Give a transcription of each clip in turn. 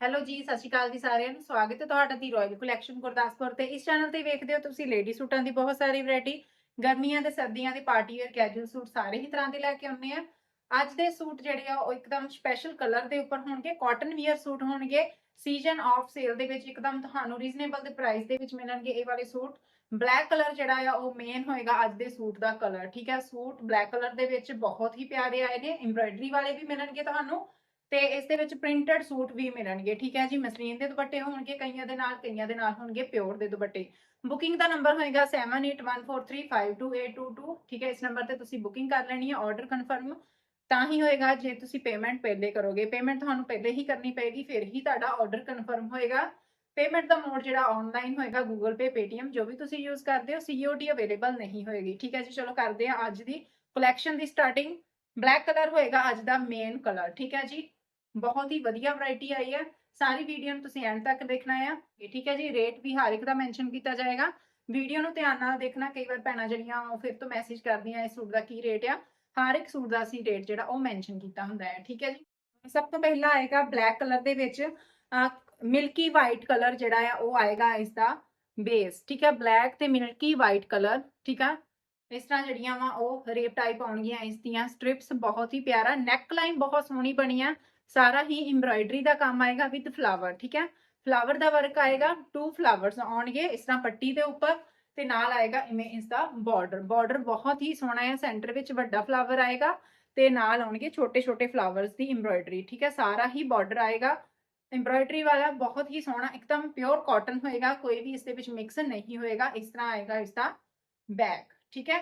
Hello ਜੀ, ਸਤਿ ਸ਼੍ਰੀ ਅਕਾਲ ਜੀ ਸਾਰਿਆਂ ਨੂੰ। ਸਵਾਗਤ ਹੈ ਤੁਹਾਡਾ ਦੀ ਰਾਇਲ ਕਲੈਕਸ਼ਨ ਗੁਰਦਾਸਪੁਰ ਤੇ। ਇਸ ਚੈਨਲ ਤੇ ਵੇਖਦੇ ਹੋ ਤੁਸੀਂ ਲੇਡੀ ਸੂਟਾਂ ਦੀ ਬਹੁਤ ਸਾਰੀ ਵੈਰਾਈਟੀ ਗਰਮੀਆਂ ਤੇ ਸਰਦੀਆਂ ਦੇ ਪਾਰਟੀ ਵੇਅਰ ਕੈਜੂਅਲ ਸੂਟ ਸਾਰੇ ਹੀ ਤਰ੍ਹਾਂ ਦੇ ਲੈ ਕੇ ਆਉਂਦੇ ਆ ਅੱਜ ਦੇ ਸੂਟ ਜਿਹੜੇ ਆ, ਉਹ ਇੱਕਦਮ ਸਪੈਸ਼ਲ ਕਲਰ ਦੇ ਉੱਪਰ ਹੋਣਗੇ। ਕਾਟਨ ਵੀਅਰ ਸੂਟ ਹੋਣਗੇ। ਸੀਜ਼ਨ ਆਫ ਸੇਲ ਦੇ ਵਿੱਚ ਇੱਕਦਮ ਤੁਹਾਨੂੰ ਰੀਜ਼ਨੇਬਲ ਦੇ ਪ੍ਰਾਈਸ ਦੇ ਵਿੱਚ ਮਿਲਣਗੇ ਇਹ ਵਾਲੇ ਸੂਟ। ਬਲੈਕ ਕਲਰ ਜਿਹੜਾ ਆ, ਉਹ ਮੇਨ ਹੋਏਗਾ ਅੱਜ ਦੇ ਸੂਟ ਦਾ ਕਲਰ ਠੀਕ ਹੈ? ਸੂਟ ਬਲੈਕ ਕਲਰ ਦੇ ਵਿੱਚ ਬਹੁਤ ਹੀ ਪਿਆਰੇ ਆਏ ਨੇ। ਐਮਬ੍ਰਾਇਡਰੀ ਵਾਲੇ ਵੀ ਮਿਲਣਗੇ ਤੁਹਾਨੂੰ। ਤੇ ਇਸ ਦੇ ਵਿੱਚ ਪ੍ਰਿੰਟਡ ਸੂਟ ਵੀ ਮਿਲਣਗੇ, ਠੀਕ ਹੈ ਜੀ? ਮਸਲੀਨ ਦੇ ਦੁਪੱਟੇ ਹੋਣਗੇ, ਕਈਆਂ ਦੇ ਨਾਲ, ਕਈਆਂ ਦੇ ਨਾਲ ਹੋਣਗੇ ਪਿਓਰ ਦੇ ਦੁਪੱਟੇ। ਬੁਕਿੰਗ ਦਾ ਨੰਬਰ ਹੋਏਗਾ 7814352822 ਠੀਕ ਹੈ? ਇਸ ਨੰਬਰ ਤੇ ਤੁਸੀਂ ਬੁਕਿੰਗ ਕਰ ਲੈਣੀ ਹੈ ਆਰਡਰ ਕਨਫਰਮ ਤਾਂ ਹੀ ਹੋਏਗਾ ਜੇ ਤੁਸੀਂ ਪੇਮੈਂਟ ਪਹਿਲੇ ਕਰੋਗੇ। ਪੇਮੈਂਟ ਤੁਹਾਨੂੰ ਪਹਿਲੇ ਹੀ ਕਰਨੀ ਪਏਗੀ, ਫਿਰ ਹੀ ਤੁਹਾਡਾ ਆਰਡਰ ਕਨਫਰਮ ਹੋਏਗਾ। ਪੇਮੈਂਟ ਦਾ ਮੋਡ ਜਿਹੜਾ ਆਨਲਾਈਨ ਹੋਏਗਾ, Google Pay, Paytm, ਜੋ ਵੀ ਤੁਸੀਂ ਯੂਜ਼ ਕਰਦੇ ਹੋ COD ਅਵੇਲੇਬਲ ਨਹੀਂ ਹੋਏਗੀ। ਠੀਕ ਹੈ ਜੀ? ਚਲੋ ਕਰਦੇ ਹਾਂ ਅੱਜ ਦੀ ਕਲੈਕਸ਼ਨ ਦੀ ਸਟਾਰਟਿੰਗ ਬਲੈਕ ਕਲਰ ਹੋਏਗਾ ਅੱਜ ਦਾ ਮੇਨ ਕਲਰ ਠੀਕ ਹੈ ਜੀ? ਬਹੁਤ ਹੀ ਵਧੀਆ ਵੈਰਾਈਟੀ ਆਈ ਹੈ। ਸਾਰੀ ਵੀਡੀਓ ਨੂੰ ਤੁਸੀਂ ਐਂਡ ਤੱਕ ਦੇਖਣਾ ਆ। ਠੀਕ ਹੈ ਜੀ ਰੇਟ ਵੀ ਹਰ ਇੱਕ ਦਾ ਮੈਂਸ਼ਨ ਕੀਤਾ ਜਾਏਗਾ। ਵੀਡੀਓ ਨੂੰ ਧਿਆਨ ਨਾਲ ਦੇਖਣਾ, ਕਈ ਵਾਰ ਭੈਣਾਂ ਜਿਹੜੀਆਂ ਉਹ ਫਿਰ ਤੋਂ ਮੈਸੇਜ ਕਰਦੀਆਂ ਇਸ ਸੂਟ ਦਾ ਕੀ ਰੇਟ ਆ। ਹਰ ਇੱਕ ਸੂਟ ਦਾ ਅਸੀਂ ਰੇਟ ਜਿਹੜਾ ਉਹ ਮੈਂਸ਼ਨ ਕੀਤਾ ਹੁੰਦਾ ਹੈ। ਠੀਕ ਹੈ ਜੀ? ਸਭ ਤੋਂ ਪਹਿਲਾਂ ਆਏਗਾ ਬਲੈਕ ਕਲਰ ਦੇ ਵਿੱਚ ਮਿਲਕੀ ਵਾਈਟ ਕਲਰ ਜਿਹੜਾ ਆ ਉਹ ਆਏਗਾ ਇਸ ਦਾ ਬੇਸ ਠੀਕ ਹੈ? ਬਲੈਕ ਤੇ ਮਿਲਕੀ ਵਾਈਟ ਕਲਰ ਠੀਕ ਆ? ਇਸ ਤਰ੍ਹਾਂ ਜਿਹੜੀਆਂ ਵਾ ਉਹ ਰੇਪ ਟਾਈਪ ਆਉਣਗੀਆਂ ਇਸ ਦੀਆਂ। ਸਟ੍ਰਿਪਸ ਬਹੁਤ ਹੀ ਪਿਆਰਾ। ਨੈਕ ਲਾਈਨ ਬਹੁਤ ਸੋਹਣੀ ਬਣੀ ਆ। ਸਾਰਾ ਹੀ ਐਮਬ੍ਰਾਇਡਰੀ ਦਾ ਕੰਮ ਆਏਗਾ ਵਿਦ ਫਲਾਵਰ ਠੀਕ ਹੈ? ਫਲਾਵਰ ਦਾ ਵਰਕ ਆਏਗਾ ਟੂ ਫਲਾਵਰਸ ਆਉਣਗੇ, ਇਸ ਤਰ੍ਹਾਂ ਪੱਟੀ ਦੇ ਉੱਪਰ ਤੇ ਨਾਲ ਆਏਗਾ ਇਵੇਂ ਇਸ ਦਾ ਬਾਰਡਰ ਬਾਰਡਰ ਬਹੁਤ ਹੀ ਸੋਹਣਾ ਹੈ ਸੈਂਟਰ ਵਿੱਚ ਵੱਡਾ ਫਲਾਵਰ ਆਏਗਾ ਤੇ ਨਾਲ ਆਉਣਗੇ ਛੋਟੇ ਛੋਟੇ ਫਲਾਵਰਸ ਦੀ ਐਮਬ੍ਰਾਇਡਰੀ ਠੀਕ ਹੈ? ਸਾਰਾ ਹੀ ਬਾਰਡਰ ਆਏਗਾ ਐਮਬ੍ਰਾਇਡਰੀ ਵਾਲਾ ਬਹੁਤ ਹੀ ਸੋਹਣਾ, ਇੱਕਦਮ ਪਿਓਰ ਕਾਟਨ ਹੋਏਗਾ, ਕੋਈ ਵੀ ਇਸ ਦੇ ਵਿੱਚ ਮਿਕਸ ਨਹੀਂ ਹੋਏਗਾ, ਇਸ ਤਰ੍ਹਾਂ ਆਏਗਾ ਇਸ ਦਾ ਬੈਕ ਠੀਕ ਹੈ?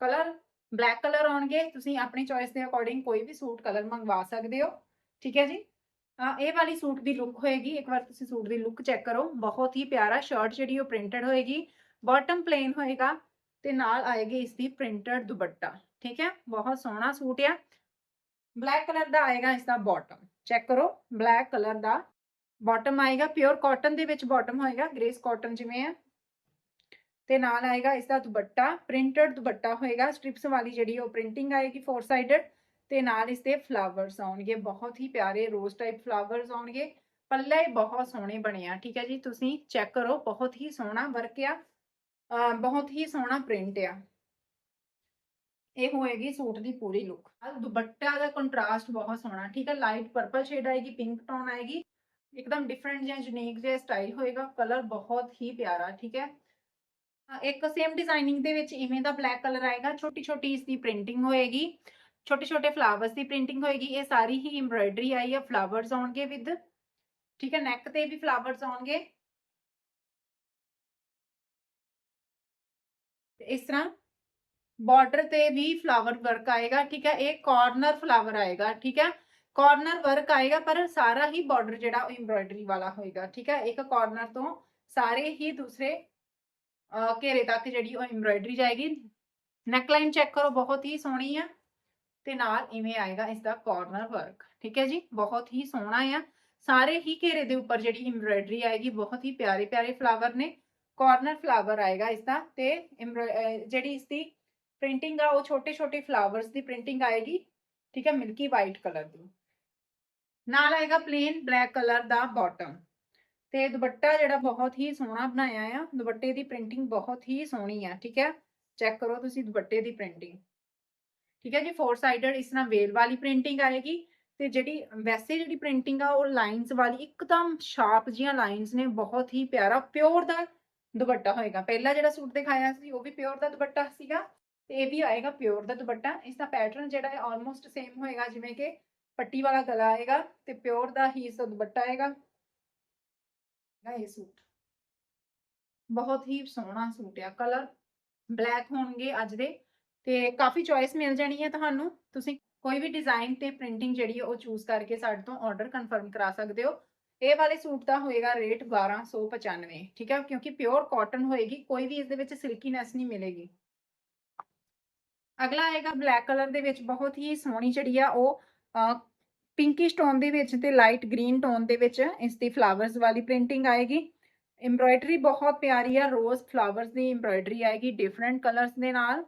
ਕਲਰ ਬਲੈਕ ਕਲਰ ਆਉਣਗੇ, ਤੁਸੀਂ ਆਪਣੀ ਚੋਇਸ ਦੇ ਅਕੋਰਡਿੰਗ ਕੋਈ ਵੀ ਸੂਟ ਕਲਰ ਮੰਗਵਾ ਸਕਦੇ ਹੋ। ਠੀਕ ਹੈ ਜੀ? ਆ ਇਹ ਵਾਲੀ ਸੂਟ ਦੀ ਲੁੱਕ ਹੋਏਗੀ। ਇੱਕ ਵਾਰ ਤੁਸੀਂ ਸੂਟ ਦੀ ਲੁੱਕ ਚੈੱਕ ਕਰੋ। ਬਹੁਤ ਹੀ ਪਿਆਰਾ ਸ਼ਰਟ ਜਿਹੜੀ ਉਹ ਪ੍ਰਿੰਟਡ ਹੋਏਗੀ। ਬਾਟਮ ਪਲੇਨ ਹੋਏਗਾ ਤੇ ਨਾਲ ਆਏਗੀ ਇਸ ਦੀ ਪ੍ਰਿੰਟਡ ਦੁਪੱਟਾ। ਠੀਕ ਹੈ? ਬਹੁਤ ਸੋਹਣਾ ਸੂਟ ਆ। ਬਲੈਕ ਕਲਰ ਦਾ ਆਏਗਾ ਇਸ ਦਾ ਬਾਟਮ ਚੈੱਕ ਕਰੋ। ਬਲੈਕ ਕਲਰ ਦਾ ਬਾਟਮ ਆਏਗਾ। ਪਿਓਰ ਕਾਟਨ ਦੇ ਵਿੱਚ ਬਾਟਮ ਹੋਏਗਾ। ਗ੍ਰੇਸ ਕਾਟਨ ਜਿਵੇਂ ਆ। ਤੇ ਨਾਲ ਆਏਗਾ ਇਸ ਦਾ ਦੁਪੱਟਾ। ਪ੍ਰਿੰਟਡ ਦੁਪੱਟਾ ਹੋਏਗਾ। ਸਟ੍ਰਿਪਸ ਵਾਲੀ ਜਿਹੜੀ ਉਹ ਪ੍ਰਿੰਟਿੰਗ ਆਏਗੀ। ਫੋਰ ਸਾਈਡਡ ਤੇ ਨਾਲ ਇਸ ਦੇ ਫਲਾਵਰਸ ਆਉਣਗੇ, ਬਹੁਤ ਹੀ ਪਿਆਰੇ ਰੋਜ਼ ਟਾਈਪ ਫਲਾਵਰਸ ਆਉਣਗੇ, ਪੱਲੇ ਬਹੁਤ ਸੋਹਣੇ ਬਣੇ ਠੀਕ ਹੈ ਜੀ, ਤੁਸੀਂ ਚੈੱਕ ਕਰੋ, ਬਹੁਤ ਹੀ ਸੋਹਣਾ ਵਰਕ ਆ ਬਹੁਤ ਹੀ ਸੋਹਣਾ ਪ੍ਰਿੰਟ ਆ। ਇਹ ਹੋਏਗੀ ਸੂਟ ਦੀ ਪੂਰੀ ਲੁੱਕ ਦੁਪੱਟਾ ਦਾ ਕੰਟਰਾਸਟ ਬਹੁਤ ਸੋਹਣਾ, ਠੀਕ ਹੈ ਲਾਈਟ ਪਰਪਲ ਸ਼ੇਡ ਆਏਗੀ ਪਿੰਕ ਟੋਨ ਆਏਗੀ, ਇੱਕਦਮ ਡਿਫਰੈਂਟ ਜਿਹਾ ਯੂਨੀਕ ਜਿਹਾ ਸਟਾਈਲ ਹੋਏਗਾ ਕਲਰ ਬਹੁਤ ਹੀ ਪਿਆਰਾ, ਠੀਕ ਹੈ। ਇੱਕ ਸੇਮ ਡਿਜ਼ਾਈਨਿੰਗ ਦੇ ਵਿੱਚ ਇਵੇਂ ਦਾ ਬਲੈਕ ਕਲਰ ਆਏਗਾ ਛੋਟੀ ਛੋਟੀ ਇਸ ਦੀ ਪ੍ਰਿੰਟਿੰਗ ਹੋਏਗੀ। ਛੋਟੇ ਛੋਟੇ ਫਲਾਵਰਸ ਦੀ ਪ੍ਰਿੰਟਿੰਗ ਹੋਏਗੀ ਇਹ ਸਾਰੀ ਹੀ ਐਮਬ੍ਰਾਇਡਰੀ ਆਈ ਹੈ ਫਲਾਵਰਸ ਆਉਣਗੇ ਵਿਦ ਠੀਕ ਹੈ ਨੈਕ ਤੇ ਵੀ ਫਲਾਵਰਸ ਆਉਣਗੇ ਤੇ ਇਸ ਤਰ੍ਹਾਂ ਬਾਰਡਰ ਤੇ ਵੀ ਫਲਾਵਰ ਵਰਕ ਆਏਗਾ ਠੀਕ ਹੈ ਇਹ ਕਾਰਨਰ ਫਲਾਵਰ ਆਏਗਾ ਠੀਕ ਹੈ ਕਾਰਨਰ ਵਰਕ ਆਏਗਾ ਪਰ ਸਾਰਾ ਹੀ ਬਾਰਡਰ ਜਿਹੜਾ ਉਹ ਐਮਬ੍ਰਾਇਡਰੀ ਵਾਲਾ ਹੋਏਗਾ ਠੀਕ ਹੈ ਇੱਕ ਕਾਰਨਰ ਤੋਂ ਸਾਰੇ ਹੀ ਦੂਸਰੇ ਘੇਰੇ ਤੱਕ ਜਿਹੜੀ ਉਹ ਐਮਬ੍ਰਾਇਡਰੀ ਜਾਏਗੀ ਨੈਕ ਲਾਈਨ ਚੈੱਕ ਕਰੋ ਬਹੁਤ ਹੀ ਸੋਹਣੀ ਆ ਤੇ ਨਾਲ ਇਵੇਂ ਆਏਗਾ ਇਸ ਦਾ ਕਾਰਨਰ ਵਰਕ ਠੀਕ ਹੈ ਜੀ? ਬਹੁਤ ਹੀ ਸੋਹਣਾ ਆ। ਸਾਰੇ ਹੀ ਘੇਰੇ ਦੇ ਉੱਪਰ ਜਿਹੜੀ ਐਮਬ੍ਰਾਇਡਰੀ ਆਏਗੀ, ਬਹੁਤ ਹੀ ਪਿਆਰੇ ਪਿਆਰੇ ਫਲਾਵਰ ਨੇ। ਕਾਰਨਰ ਫਲਾਵਰ ਆਏਗਾ ਇਸ ਦਾ ਤੇ ਜਿਹੜੀ ਇਸ ਦੀ ਪ੍ਰਿੰਟਿੰਗ ਆ, ਉਹ ਛੋਟੇ ਛੋਟੇ ਫਲਾਵਰਸ ਦੀ ਪ੍ਰਿੰਟਿੰਗ ਆਏਗੀ, ਠੀਕ ਹੈ? ਮਿਲਕੀ ਵਾਈਟ ਕਲਰ ਦੀ। ਨਾਲ ਆਏਗਾ ਪਲੇਨ ਬਲੈਕ ਕਲਰ ਦਾ ਬਾਟਮ ਤੇ ਦੁਪੱਟਾ ਜਿਹੜਾ ਬਹੁਤ ਹੀ ਸੋਹਣਾ ਬਣਾਇਆ ਆ, ਦੁਪੱਟੇ ਦੀ ਪ੍ਰਿੰਟਿੰਗ ਬਹੁਤ ਹੀ ਸੋਹਣੀ ਆ, ਠੀਕ ਹੈ? ਚੈੱਕ ਕਰੋ ਤੁਸੀਂ ਦੁਪੱਟੇ ਦੀ ਪ੍ਰਿੰਟਿੰਗ ਠੀਕ ਹੈ ਜੀ ਫੋਰ ਸਾਈਡਡ ਇਸ ਤਰ੍ਹਾਂ ਵੇਲ ਵਾਲੀ ਪ੍ਰਿੰਟਿੰਗ ਆਏਗੀ ਤੇ ਜਿਹੜੀ, ਵੈਸੇ ਜਿਹੜੀ ਪ੍ਰਿੰਟਿੰਗ ਆ ਉਹ ਲਾਈਨਸ ਵਾਲੀ ਇੱਕਦਮ ਸ਼ਾਰਪ ਜੀਆਂ ਲਾਈਨਸ ਨੇ, ਬਹੁਤ ਹੀ ਪਿਆਰਾ ਪਿਓਰ ਦਾ ਦੁਪੱਟਾ ਹੋਏਗਾ। ਪਹਿਲਾ ਜਿਹੜਾ ਸੂਟ ਦਿਖਾਇਆ ਸੀ, ਉਹ ਵੀ ਪਿਓਰ ਦਾ ਦੁਪੱਟਾ ਸੀਗਾ ਤੇ ਇਹ ਵੀ ਆਏਗਾ ਪਿਓਰ ਦਾ ਦੁਪੱਟਾ। ਇਸ ਦਾ ਪੈਟਰਨ ਜਿਹੜਾ ਹੈ ਆਲਮੋਸਟ ਸੇਮ ਹੋਏਗਾ, ਜਿਵੇਂ ਕਿ ਪੱਟੀ ਵਾਲਾ ਗਲਾ ਆਏਗਾ ਤੇ ਪਿਓਰ ਦਾ ਹੀ ਇਸ ਦਾ ਦੁਪੱਟਾ ਆਏਗਾ। ਇਹ ਸੂਟ। ਬਹੁਤ ਹੀ ਸੋਹਣਾ ਸੂਟ ਆ ਕਲਰ ਬਲੈਕ ਹੋਣਗੇ ਅੱਜ ਦੇ। ਤੇ ਕਾਫੀ ਚੋਇਸ ਮਿਲ ਜਾਣੀ ਹੈ ਤੁਹਾਨੂੰ। ਤੁਸੀਂ ਕੋਈ ਵੀ ਡਿਜ਼ਾਈਨ ਤੇ ਪ੍ਰਿੰਟਿੰਗ ਜਿਹੜੀ ਹੈ ਉਹ ਚੂਜ਼ ਕਰਕੇ ਸਾਡੇ ਤੋਂ ਆਰਡਰ ਕਨਫਰਮ ਕਰਾ ਸਕਦੇ ਹੋ। ਇਹ ਵਾਲੇ ਸੂਟ ਦਾ ਹੋਏਗਾ ਰੇਟ 1295 ਠੀਕ ਹੈ? ਕਿਉਂਕਿ ਪਿਓਰ ਕਾਟਨ ਹੋਏਗੀ, ਕੋਈ ਵੀ ਇਸ ਦੇ ਵਿੱਚ ਸਿਲਕੀਨੈਸ ਨਹੀਂ ਮਿਲੇਗੀ। ਅਗਲਾ ਆਏਗਾ ਬਲੈਕ ਕਲਰ ਦੇ ਵਿੱਚ, ਬਹੁਤ ਹੀ ਸੋਹਣੀ ਜਿਹੜੀ ਆ ਉਹ ਪਿੰਕਿਸ਼ ਟੋਨ ਦੇ ਵਿੱਚ ਤੇ ਲਾਈਟ ਗ੍ਰੀਨ ਟੋਨ ਦੇ ਵਿੱਚ ਇਸ ਦੀ ਫਲਾਵਰਸ ਵਾਲੀ ਪ੍ਰਿੰਟਿੰਗ ਆਏਗੀ। ਐਮਬ੍ਰਾਇਡਰੀ ਬਹੁਤ ਪਿਆਰੀ ਆ ਰੋਜ਼ ਫਲਾਵਰਸ ਦੀ ਐਮਬ੍ਰਾਇਡਰੀ ਆਏਗੀ ਡਿਫਰੈਂਟ ਕਲਰਸ ਦੇ ਨਾਲ।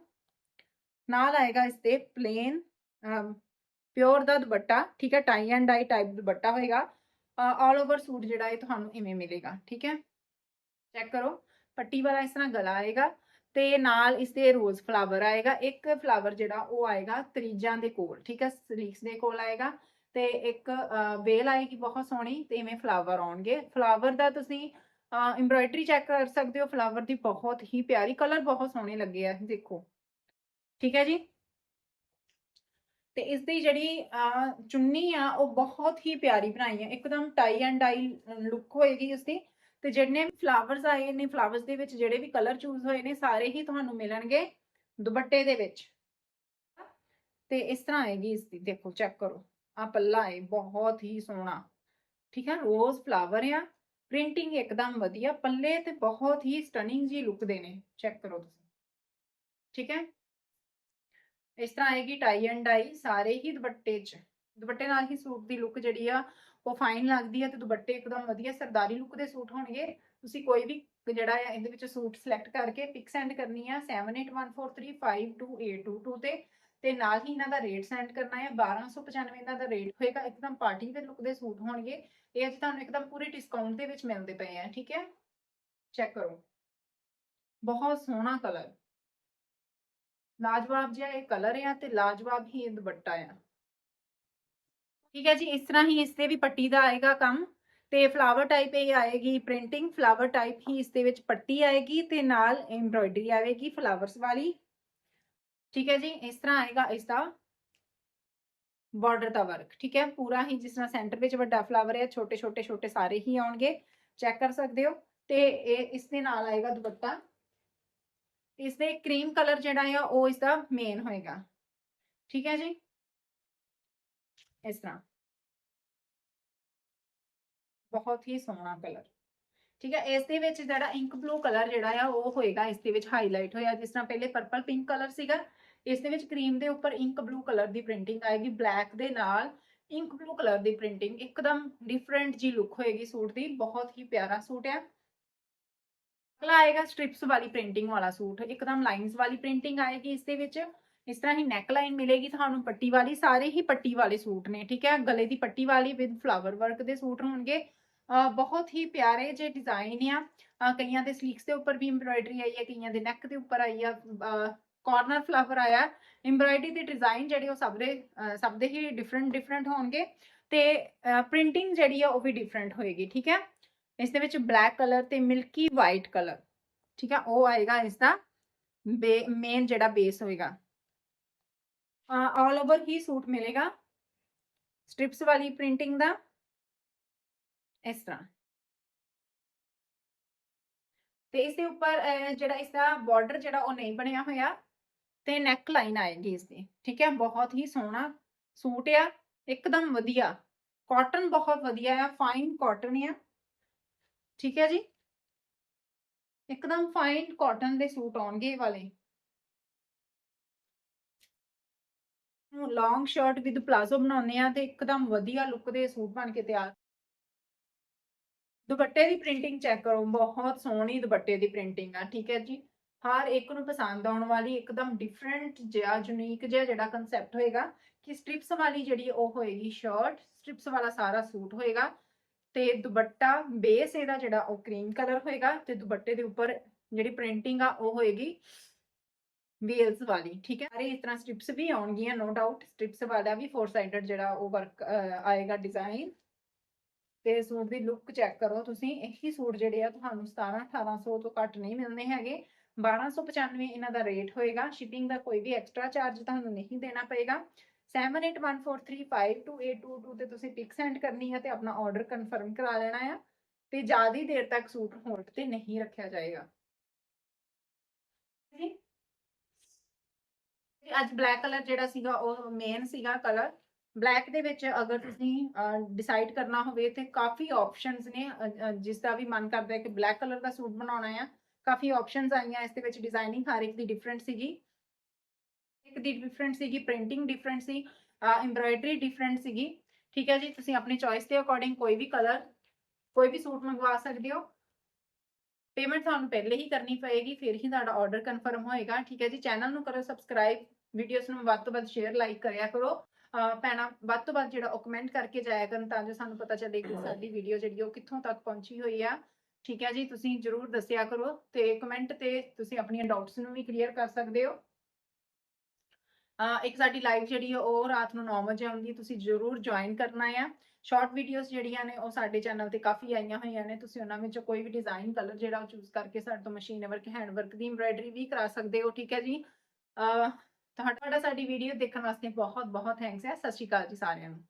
ਨਾਲ ਆਏਗਾ ਇਸ ਤੇ ਪਲੇਨ ਪਿਓਰ ਦਾ ਦੁਪੱਟਾ, ਠੀਕ ਹੈ ਟਾਈ ਐਂਡ ਡਾਈ ਟਾਈਪ ਦੁਪੱਟਾ ਹੋਏਗਾ। ਆਲ ਓਵਰ ਸੂਟ ਜਿਹੜਾ ਇਹ ਤੁਹਾਨੂੰ ਇਵੇਂ ਮਿਲੇਗਾ, ਠੀਕ ਹੈ। ਚੈੱਕ ਕਰੋ, ਪੱਟੀ ਵਾਲਾ ਇਸ ਤਰ੍ਹਾਂ ਗਲਾ ਆਏਗਾ ਤੇ ਨਾਲ ਇਸ ਦੇ ਰੋਜ਼ ਫਲਾਵਰ ਆਏਗਾ, ਇੱਕ ਫਲਾਵਰ ਜਿਹੜਾ ਉਹ ਆਏਗਾ ਤਰੀਜਾਂ ਦੇ ਕੋਲ, ਠੀਕ ਹੈ ਸਲੀਕਸ ਦੇ ਕੋਲ ਆਏਗਾ ਤੇ ਇੱਕ ਵੇਲ ਆਏਗੀ ਬਹੁਤ ਸੋਹਣੀ ਤੇ ਇਵੇਂ ਫਲਾਵਰ ਆਉਣਗੇ। ਫਲਾਵਰ ਦਾ ਤੁਸੀਂ ਐਮਬ੍ਰਾਇਡਰੀ ਚੈੱਕ ਕਰ ਸਕਦੇ ਹੋ ਫਲਾਵਰ ਦੀ ਬਹੁਤ ਹੀ ਪਿਆਰੀ ਕਲਰ ਬਹੁਤ ਸੋਹਣੇ ਲੱਗੇ ਆ, ਦੇਖੋ। ਠੀਕ ਹੈ ਜੀ? ਤੇ ਇਸ ਦੀ ਜਿਹੜੀ ਚੁੰਨੀ ਆ, ਉਹ ਬਹੁਤ ਹੀ ਪਿਆਰੀ ਬਣਾਈ ਹੈ। ਇੱਕਦਮ ਟਾਈ ਐਂਡ ਡਾਈ ਲੁੱਕ ਹੋਏਗੀ ਇਸ ਦੀ। ਤੇ ਜਿੰਨੇ ਫਲਾਵਰਸ ਆਏ ਨੇ ਫਲਾਵਰਸ ਦੇ ਵਿੱਚ ਜਿਹੜੇ ਵੀ ਕਲਰ ਚੂਜ਼ ਹੋਏ ਨੇ, ਸਾਰੇ ਹੀ ਤੁਹਾਨੂੰ ਮਿਲਣਗੇ ਦੁਪੱਟੇ ਦੇ ਵਿੱਚ। ਤੇ ਇਸ ਤਰ੍ਹਾਂ ਆਏਗੀ ਇਸ ਦੀ। ਦੇਖੋ ਚੈੱਕ ਕਰੋ। ਆ ਪੱਲਾ ਹੈ ਬਹੁਤ ਹੀ ਸੋਹਣਾ। ਠੀਕ ਹੈ ਰੋਜ਼ ਫਲਾਵਰ ਆ। ਪ੍ਰਿੰਟਿੰਗ ਇੱਕਦਮ ਵਧੀਆ। ਪੱਲੇ ਤੇ ਬਹੁਤ ਹੀ ਸਟਨਿੰਗ ਜੀ ਲੁੱਕ ਦੇ ਨੇ। ਚੈੱਕ ਕਰੋ ਤੁਸੀਂ। ਠੀਕ ਹੈ? ਇਸ ਤਰ੍ਹਾਂ ਆਏਗੀ ਟਾਈ ਐਂਡ ਡਾਈ ਸਾਰੇ ਹੀ ਦੁਪੱਟੇ 'ਚ। ਦੁਪੱਟੇ ਨਾਲ ਹੀ ਸੂਟ ਦੀ ਲੁੱਕ ਜਿਹੜੀ ਆ, ਉਹ ਫਾਈਨ ਲੱਗਦੀ ਹੈ ਤੇ ਦੁਪੱਟੇ ਇੱਕਦਮ ਵਧੀਆ ਸਰਦਾਰੀ ਲੁੱਕ ਦੇ ਸੂਟ ਹੋਣਗੇ। ਤੁਸੀਂ ਕੋਈ ਵੀ ਜਿਹੜਾ ਆ, ਇਹਦੇ ਵਿੱਚ ਸੂਟ ਸਿਲੈਕਟ ਕਰਕੇ ਪਿਕ ਸੈਂਡ ਕਰਨੀ ਆ 7814352822 ਤੇ ਤੇ ਨਾਲ ਹੀ ਇਹਨਾਂ ਦਾ ਰੇਟ ਸੈਂਡ ਕਰਨਾ ਹੈ 1295 ਇਹਨਾਂ ਦਾ ਰੇਟ ਹੋਏਗਾ, ਇੱਕਦਮ ਪਾਰਟੀ ਦੇ ਲੁੱਕ ਦੇ ਸੂਟ ਹੋਣਗੇ। ਇਹ ਅੱਜ ਤੁਹਾਨੂੰ ਇੱਕਦਮ ਪੂਰੇ ਡਿਸਕਾਊਂਟ ਦੇ ਵਿੱਚ ਮਿਲਦੇ ਪਏ ਆ, ਠੀਕ ਹੈ ਚੈੱਕ ਕਰੋ। ਬਹੁਤ ਸੋਹਣਾ ਕਲਰ ਲਾਜਵਾਬ ਜਿਹਾ ਇਹ ਕਲਰ ਆ ਤੇ ਲਾਜਵਾਬ ਹੀ ਇਹ ਦੁਪੱਟਾ ਆ। ਠੀਕ ਹੈ ਜੀ, ਇਸ ਤਰ੍ਹਾਂ ਹੀ ਇਸ ਤੇ ਵੀ ਪੱਟੀ ਦਾ ਆਏਗਾ ਕੰਮ ਤੇ ਫਲਾਵਰ ਟਾਈਪ ਇਹ ਆਏਗੀ ਪ੍ਰਿੰਟਿੰਗ ਫਲਾਵਰ ਟਾਈਪ ਹੀ ਇਸ ਦੇ ਵਿੱਚ ਪੱਟੀ ਆਏਗੀ ਤੇ ਨਾਲ ਐਮਬ੍ਰੋਇਡਰੀ ਆਵੇਗੀ ਫਲਾਵਰਸ ਵਾਲੀ। ਠੀਕ ਹੈ ਜੀ, ਇਸ ਤਰ੍ਹਾਂ ਆਏਗਾ ਇਸ ਦਾ ਬਾਰਡਰ ਦਾ ਵਰਕ ਠੀਕ ਹੈ, ਪੂਰਾ ਹੀ ਜਿਸ ਤਰ੍ਹਾਂ ਸੈਂਟਰ ਵਿੱਚ ਵੱਡਾ ਫਲਾਵਰ ਹੈ ਛੋਟੇ ਛੋਟੇ ਛੋਟੇ ਸਾਰੇ ਹੀ ਆਉਣਗੇ। ਚੈੱਕ ਕਰ ਸਕਦੇ ਹੋ ਤੇ ਇਹ ਇਸ ਦੇ ਨਾਲ ਆਏਗਾ ਦੁਪੱਟਾ। ਇਸ ਦੇ ਕਰੀਮ ਕਲਰ ਜਿਹੜਾ ਆ, ਉਹ ਇਸ ਦਾ ਮੇਨ ਹੋਏਗਾ। ਠੀਕ ਹੈ ਜੀ? ਇਸ ਤਰ੍ਹਾਂ। ਬਹੁਤ ਹੀ ਸੋਹਣਾ ਕਲਰ ਠੀਕ ਹੈ ਇਸ ਦੇ ਵਿੱਚ ਜਿਹੜਾ ਇੰਕ ਬਲੂ ਕਲਰ ਜਿਹੜਾ ਆ, ਉਹ ਹੋਏਗਾ ਇਸ ਦੇ ਵਿੱਚ ਹਾਈਲਾਈਟ ਹੋਇਆ। ਜਿਸ ਤਰ੍ਹਾਂ ਪਹਿਲੇ ਪਰਪਲ ਪਿੰਕ ਕਲਰ ਸੀਗਾ ਇਸ ਦੇ ਵਿੱਚ ਕਰੀਮ ਦੇ ਉੱਪਰ ਇੰਕ ਬਲੂ ਕਲਰ ਦੀ ਪ੍ਰਿੰਟਿੰਗ ਆਏਗੀ। ਬਲੈਕ ਦੇ ਨਾਲ ਇੰਕ ਬਲੂ ਕਲਰ ਦੀ ਪ੍ਰਿੰਟਿੰਗ ਇੱਕਦਮ ਡਿਫਰੈਂਟ ਜੀ ਲੁੱਕ ਹੋਏਗੀ ਸੂਟ ਦੀ। ਬਹੁਤ ਹੀ ਪਿਆਰਾ ਸੂਟ ਆ। ਅਗਲਾ ਆਏਗਾ ਸਟ੍ਰਿਪਸ ਵਾਲੀ ਪ੍ਰਿੰਟਿੰਗ ਵਾਲਾ ਸੂਟ। ਇੱਕਦਮ ਲਾਈਨਸ ਵਾਲੀ ਪ੍ਰਿੰਟਿੰਗ ਆਏਗੀ ਇਸ ਦੇ ਵਿੱਚ। ਇਸ ਤਰ੍ਹਾਂ ਹੀ ਨੈਕ ਲਾਈਨ ਮਿਲੇਗੀ ਤੁਹਾਨੂੰ ਪੱਟੀ ਵਾਲੀ, ਸਾਰੇ ਹੀ ਪੱਟੀ ਵਾਲੇ ਸੂਟ ਨੇ, ਠੀਕ ਹੈ? ਗਲੇ ਦੀ ਪੱਟੀ ਵਾਲੀ ਵਿਦ ਫਲਾਵਰ ਵਰਕ ਦੇ ਸੂਟ ਹੋਣਗੇ। ਬਹੁਤ ਹੀ ਪਿਆਰੇ ਜੇ ਡਿਜ਼ਾਈਨ ਆ। ਕਈਆਂ ਦੇ ਸਲੀਕਸ ਦੇ ਉੱਪਰ ਵੀ ਐਮਬ੍ਰਾਇਡਰੀ ਆਈ ਹੈ, ਕਈਆਂ ਦੇ ਨੈਕ ਦੇ ਉੱਪਰ ਆਈ ਆ। ਕਾਰਨਰ ਫਲਾਵਰ ਆਇਆ। ਐਮਬ੍ਰਾਇਡਰੀ ਦੇ ਡਿਜ਼ਾਈਨ ਜਿਹੜੇ ਉਹ ਸਭ ਦੇ ਸਭ ਦੇ ਹੀ ਡਿਫਰੈਂਟ ਡਿਫਰੈਂਟ ਹੋਣਗੇ। ਤੇ ਪ੍ਰਿੰਟਿੰਗ ਜਿਹੜੀ ਆ ਉਹ ਵੀ ਡਿਫਰੈਂਟ ਹੋਏਗੀ, ਠੀਕ ਹੈ? ਇਸ ਦੇ ਵਿੱਚ ਬਲੈਕ ਕਲਰ ਤੇ ਮਿਲਕੀ ਵਾਈਟ ਕਲਰ ਠੀਕ ਆ, ਉਹ ਆਏਗਾ ਇਸ ਦਾ ਮੇਨ ਜਿਹੜਾ ਬੇਸ ਹੋਏਗਾ। ਆਲ ਓਵਰ ਹੀ ਸੂਟ ਮਿਲੇਗਾ। ਸਟ੍ਰਿਪਸ ਵਾਲੀ ਪ੍ਰਿੰਟਿੰਗ ਦਾ, ਇਸ ਤਰ੍ਹਾਂ। ਤੇ ਇਸ ਦੇ ਉੱਪਰ ਜਿਹੜਾ ਇਸ ਦਾ ਬਾਰਡਰ ਜਿਹੜਾ ਉਹ ਨਹੀਂ ਬਣਿਆ ਹੋਇਆ, ਤੇ ਨੈਕ ਲਾਈਨ ਆਏਗੀ ਇਸ ਦੀ ਠੀਕ ਹੈ ਬਹੁਤ ਹੀ ਸੋਹਣਾ ਸੂਟ ਆ, ਇੱਕਦਮ ਵਧੀਆ। ਕਾਟਨ ਬਹੁਤ ਵਧੀਆ ਆ ਫਾਈਨ ਕਾਟਨ ਆ। ਠੀਕ ਹੈ ਜੀ? ਇੱਕਦਮ ਫਾਈਨ ਕਾਟਨ ਦੇ ਸੂਟ ਆਉਣਗੇ ਇਹ ਵਾਲੇ। ਲੌਂਗ ਸ਼ਰਟ ਵਿਦ ਪਲਾਜ਼ੋ ਬਣਾਉਂਦੇ ਆ ਤੇ ਇੱਕਦਮ ਵਧੀਆ ਲੁੱਕ ਦੇ ਸੂਟ ਬਣ ਕੇ ਤਿਆਰ। ਦੁਪੱਟੇ ਦੀ ਪ੍ਰਿੰਟਿੰਗ ਚੈੱਕ ਕਰੋ, ਬਹੁਤ ਸੋਹਣੀ ਦੁਪੱਟੇ ਦੀ ਪ੍ਰਿੰਟਿੰਗ ਆ, ਠੀਕ ਹੈ ਜੀ? ਹਰ ਇੱਕ ਨੂੰ ਪਸੰਦ ਆਉਣ ਵਾਲੀ ਇੱਕਦਮ ਡਿਫਰੈਂਟ ਜਿਹਾ ਯੂਨੀਕ ਜਿਹਾ ਜਿਹੜਾ ਕਨਸੈਪਟ ਹੋਏਗਾ ਕਿ ਸਟ੍ਰਿਪਸ ਵਾਲੀ ਜਿਹੜੀ ਉਹ ਹੋਏਗੀ ਸ਼ਰਟ ਸਟ੍ਰਿਪਸ ਵਾਲਾ ਸਾਰਾ ਸੂਟ ਹੋਏਗਾ। ਤੇ ਦੁਪੱਟਾ ਬੇਸ ਇਹਦਾ ਜਿਹੜਾ ਉਹ ਕਰੀਮ ਕਲਰ ਹੋਏਗਾ ਤੇ ਦੁਪੱਟੇ ਦੇ ਉੱਪਰ ਜਿਹੜੀ ਪ੍ਰਿੰਟਿੰਗ ਆ ਉਹ ਹੋਏਗੀ ਵੇਲਸ ਵਾਲੀ, ਠੀਕ ਹੈ? ਸਾਰੇ ਇਸ ਤਰ੍ਹਾਂ ਸਟ੍ਰਿਪਸ ਵੀ ਆਉਣਗੀਆਂ ਨੋ ਡਾਊਟ ਸਟ੍ਰਿਪਸ ਵਾਲਾ ਵੀ ਫੋਰ ਸਾਈਡਡ ਜਿਹੜਾ ਉਹ ਵਰਕ ਆਏਗਾ ਡਿਜ਼ਾਈਨ ਤੇ ਸੂਟ ਦੀ ਲੁੱਕ ਚੈੱਕ ਕਰੋ ਤੁਸੀਂ, ਇਹੀ ਸੂਟ ਜਿਹੜੇ ਆ ਤੁਹਾਨੂੰ 17 1800 ਤੋਂ ਘੱਟ ਨਹੀਂ ਮਿਲਣੇ ਹੈਗੇ 1295 ਇਹਨਾਂ ਦਾ ਰੇਟ ਹੋਏਗਾ ਸ਼ਿਪਿੰਗ ਦਾ ਕੋਈ ਵੀ ਐਕਸਟਰਾ ਚਾਰਜ ਤੁਹਾਨੂੰ ਨਹੀਂ ਦੇਣਾ ਪਏਗਾ 7814352822 ਤੇ ਤੁਸੀਂ ਪਿਕ ਸੈਂਡ ਕਰਨੀ ਹੈ ਤੇ ਆਪਣਾ ਆਰਡਰ ਕਨਫਰਮ ਕਰਾ ਲੈਣਾ ਆ ਤੇ ਜ਼ਿਆਦਾ ਦੇਰ ਤੱਕ ਸੂਟ ਹੋਲਡ ਤੇ ਨਹੀਂ ਰੱਖਿਆ ਜਾਏਗਾ। ਜੀ ਅੱਜ ਬਲੈਕ ਕਲਰ ਜਿਹੜਾ ਸੀਗਾ ਉਹ ਮੇਨ ਸੀਗਾ ਕਲਰ ਬਲੈਕ ਦੇ ਵਿੱਚ ਅਗਰ ਤੁਸੀਂ ਡਿਸਾਈਡ ਕਰਨਾ ਹੋਵੇ ਤੇ ਕਾਫੀ ਆਪਸ਼ਨਸ ਨੇ ਅ, ਜਿਸ ਦਾ ਵੀ ਮਨ ਕਰਦਾ ਹੈ ਕਿ ਬਲੈਕ ਕਲਰ ਦਾ ਸੂਟ ਬਣਾਉਣਾ ਆ। ਕਾਫੀ ਆਪਸ਼ਨਸ ਆਈਆਂ ਇਸ ਦੇ ਵਿੱਚ ਡਿਜ਼ਾਈਨਿੰਗ ਹਰ ਇੱਕ ਦੀ ਡਿਫਰੈਂਟ ਸੀਗੀ। ਇੱਕ ਦੀ ਡਿਫਰੈਂਟ ਸੀਗੀ ਪ੍ਰਿੰਟਿੰਗ ਡਿਫਰੈਂਟ ਸੀ ਐਮਬ੍ਰਾਇਡਰੀ ਡਿਫਰੈਂਟ ਸੀਗੀ, ਠੀਕ ਹੈ ਜੀ? ਤੁਸੀਂ ਆਪਣੀ ਚੋਇਸ ਦੇ ਅਕੋਰਡਿੰਗ ਕੋਈ ਵੀ ਕਲਰ ਕੋਈ ਵੀ ਸੂਟ ਮੰਗਵਾ ਸਕਦੇ ਹੋ। ਪੇਮੈਂਟ ਤੁਹਾਨੂੰ ਪਹਿਲੇ ਹੀ ਕਰਨੀ ਪਏਗੀ, ਫਿਰ ਹੀ ਤੁਹਾਡਾ ਆਰਡਰ ਕਨਫਰਮ ਹੋਏਗਾ, ਠੀਕ ਹੈ ਜੀ? ਚੈਨਲ ਨੂੰ ਕਰੋ ਸਬਸਕ੍ਰਾਈਬ ਵੀਡੀਓਜ਼ ਨੂੰ ਵੱਧ ਤੋਂ ਵੱਧ ਸ਼ੇਅਰ ਲਾਈਕ ਕਰਿਆ ਕਰੋ। ਅਹ ਭੈਣਾਂ, ਵੱਧ ਤੋਂ ਵੱਧ ਜਿਹੜਾ ਉਹ ਕਮੈਂਟ ਕਰਕੇ ਜਾਇਆ ਕਰਨ ਤਾਂ ਜੋ ਸਾਨੂੰ ਪਤਾ ਚੱਲੇ ਕਿ ਸਾਡੀ ਵੀਡੀਓ ਜਿਹੜੀ ਉਹ ਕਿੱਥੋਂ ਤੱਕ ਪਹੁੰਚੀ ਹੋਈ ਆ। ਠੀਕ ਹੈ ਜੀ? ਤੁਸੀਂ ਜਰੂਰ ਦੱਸਿਆ ਕਰੋ ਤੇ ਕਮੈਂਟ ਤੇ ਤੁਸੀਂ ਆਪਣੀਆਂ ਡਾਊਟਸ ਨੂੰ ਵੀ ਕਲੀਅਰ ਕਰ ਸਕਦੇ ਹੋ। ਇੱਕ ਸਾਡੀ ਲਾਈਵ ਜਿਹੜੀ ਆ, ਉਹ ਰਾਤ ਨੂੰ 9 ਵਜੇ ਆਉਂਦੀ ਹੈ ਤੁਸੀਂ ਜਰੂਰ ਜੁਆਇਨ ਕਰਨਾ ਆ। ਸ਼ਾਰਟ ਵੀਡੀਓਜ਼ ਜਿਹੜੀਆਂ ਨੇ, ਉਹ ਸਾਡੇ ਚੈਨਲ ਤੇ ਕਾਫੀ ਆਈਆਂ ਹੋਈਆਂ ਨੇ, ਤੁਸੀਂ ਉਹਨਾਂ ਵਿੱਚੋਂ ਕੋਈ ਵੀ ਡਿਜ਼ਾਈਨ ਕਲਰ ਜਿਹੜਾ ਉਹ ਚੂਜ਼ ਕਰਕੇ ਸਾਡੇ ਤੋਂ ਮਸ਼ੀਨ ਵਰਕ ਹੈਂਡ ਵਰਕ ਦੀ ਐਮਬ੍ਰਾਇਡਰੀ ਵੀ ਕਰਾ ਸਕਦੇ ਹੋ, ਠੀਕ ਹੈ ਜੀ? ਅਹ ਤੁਹਾਡਾ ਸਾਡੀ ਵੀਡੀਓ ਦੇਖਣ ਵਾਸਤੇ ਬਹੁਤ ਬਹੁਤ ਥੈਂਕਸ ਹੈ ਸਤਿ ਸ਼੍ਰੀ ਅਕਾਲ ਜੀ ਸਾਰਿਆਂ ਨੂੰ।